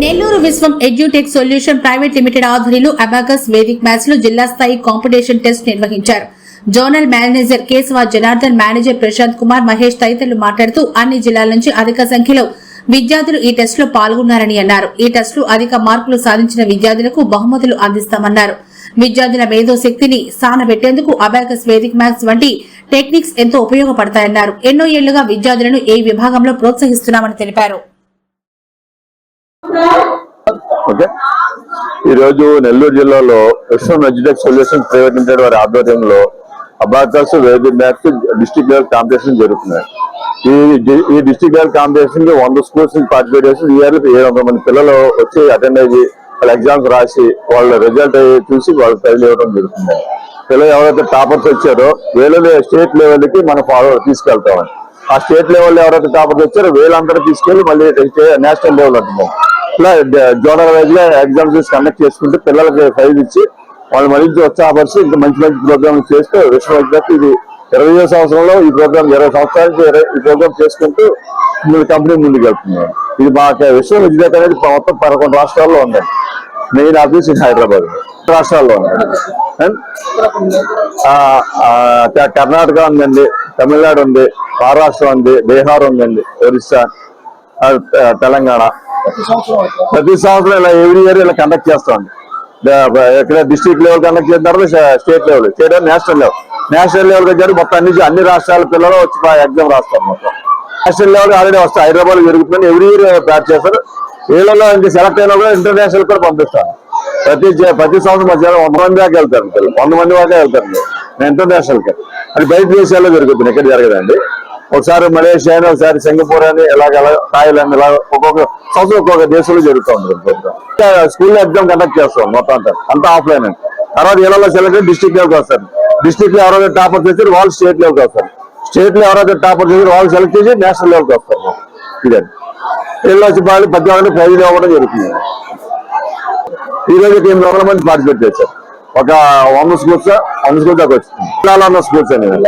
Nellore Vishwam edutech solution private limited ఆధ్వర్యంలో abacus Vedic మ్యాచ్లో జిల్లా స్థాయి కాంపిటీషన్ టెస్ట్ నిర్వహించారు. Zonal manager Keshava Janardhan manager Prashanth Kumar Mahesh తదితరులు మాట్లాడుతూ అన్ని జిల్లాల నుంచి అధిక సంఖ్యలో విద్యార్థులు ఈ టెస్ట్లో పాల్గొన్నారని అన్నారు. ఈ టెస్ట్లో అధిక మార్కులు సాధించిన విద్యార్థులకు బహుమతులు అందిస్తామన్నారు. విద్యార్థుల మేధో శక్తిని సానబెట్టేందుకు అబాకస్ వేదిక్ మ్యాథ్స్ వంటి టెక్నిక్స్ ఎంతో ఉపయోగపడతాయన్నారు. ఎన్నో ఏళ్ళుగా విద్యార్థులను ఈ విభాగంలో ప్రోత్సహిస్తున్నామని తెలిపారు. ఓకే. ఈ రోజు నెల్లూరు జిల్లాలో Vishwam edutech solution private limited వారి ఆధ్వర్యంలో అబాకస్ వేది మ్యాచ్ డిస్ట్రిక్ట్ లెవెల్ కాంపిటీషన్ జరుగుతున్నాయి. ఈ ఈ డిస్ట్రిక్ట్ లెవెల్ కాంపిటీషన్కి వంద స్కూల్స్ పార్టిసిపేట్ చేసి ఇయర్ ఏడు వందల మంది పిల్లలు వచ్చి అటెండ్ అయ్యి వాళ్ళ ఎగ్జామ్స్ రాసి వాళ్ళ రిజల్ట్ చూసి వాళ్ళు ప్రైజ్ ఇవ్వడం జరుగుతుంది. పిల్లలు ఎవరైతే టాపర్స్ వచ్చారో వీళ్ళని స్టేట్ లెవెల్కి మనం ఫాలో తీసుకెళ్తామని. ఆ స్టేట్ లెవెల్ ఎవరైతే టాపర్స్ వచ్చారో వీళ్ళందరూ తీసుకెళ్ళి మళ్ళీ నేషనల్ లెవెల్ అంటున్నాం. ఇట్లా జోనల్ వైజ్గా ఎగ్జామ్స్ కండక్ట్ చేసుకుంటే పిల్లలకి ఫైల్ ఇచ్చి వాళ్ళు మరింత ఉత్సాహపరిచి ఇంకా మంచి మంచి ప్రోగ్రామ్ చేస్తూ విశ్వ ఇది ఇరవై సంవత్సరంలో ఈ ప్రోగ్రామ్ ఇరవై సంవత్సరానికి ఈ ప్రోగ్రామ్ చేసుకుంటూ మీరు కంపెనీ ముందుకు వెళ్తున్నారు ఇది మా విశ్వ అనేది మొత్తం పదకొండు రాష్ట్రాల్లో ఉంది మెయిన్ ఆఫీస్ ఇన్ హైదరాబాద్. రాష్ట్రాల్లో ఉంది కర్ణాటక ఉందండి తమిళనాడు ఉంది మహారాష్ట్ర ఉంది బీహార్ ఉందండి ఒరిస్సా. తెలంగాణ. ప్రతి సంవత్సరం ఇలా ఎవ్రీ ఇయర్ ఇలా కండక్ట్ చేస్తామండి. ద- ఇక్కడ డిస్ట్రిక్ట్ లెవెల్ కండక్ట్ చేసిన తర్వాత state level state national level national level దగ్గర మొత్తం అన్ని అన్ని రాష్ట్రాల పిల్లలు వచ్చి ఎగ్జామ్ రాస్తారు మొత్తం. నేషనల్ లెవెల్ ఆల్రెడీ వస్తాయి. హైదరాబాద్ జరుగుతుందని ఎవ్రీ ఇయర్ ప్యాక్ చేస్తారు. వీళ్ళలో ఇంకా సెలెక్ట్ అయినా కూడా ఇంటర్నేషనల్ కూడా పంపిస్తాను. ప్రతి జ- ప్రతి సంవత్సరం మధ్య వంద మంది దాకా వెళ్తారు. వంద మంది దాకా వెళ్తారు. ఇంటర్నేషనల్కి. అది బయట దేశాల్లో జరుగుతుంది. ఇక్కడ జరగదండి. ఒకసారి మలేషియా అని ఒకసారి సింగపూర్ అని ఇలాగ థాయిలాండ్ ఇలా ఒక్కొక్క సంవత్సరం ఒక్కొక్క దేశంలో జరుగుతూ ఉంటుంది ప్రోగ్రామ్ స్కూల్లో ఎగ్జామ్ కండక్ట్ చేస్తాం మొత్తం అంతా. అంతా ఆఫ్లైన్. అండి తర్వాత ఇళ్ళలో సెలెక్ట్ డిస్టిక్ లెవెల్కి వస్తారు. డిస్ట్రిక్ట్లో ఎవరైతే టాపర్ చేసి వాళ్ళు స్టేట్ లెవెల్కి వస్తారు. స్టేట్లో ఎవరైతే టాపర్ చేసి వాళ్ళు సెలెక్ట్ చేసి నేషనల్ లెవెల్కి వస్తారు. ఇదండి వీళ్ళు వచ్చి వాళ్ళు ప్రతి ఒక్కరికి ప్రైజ్ ఇవ్వడం జరుగుతుంది. ఈ రోజు ఎనిమిది వందల మంది పార్టిసిపేట్ చేశారు? ఒక వంద స్కూల్స్ వంద స్కూల్ దాకా వచ్చింది. జిల్లాలో ఉన్న స్కూల్స్ అనేది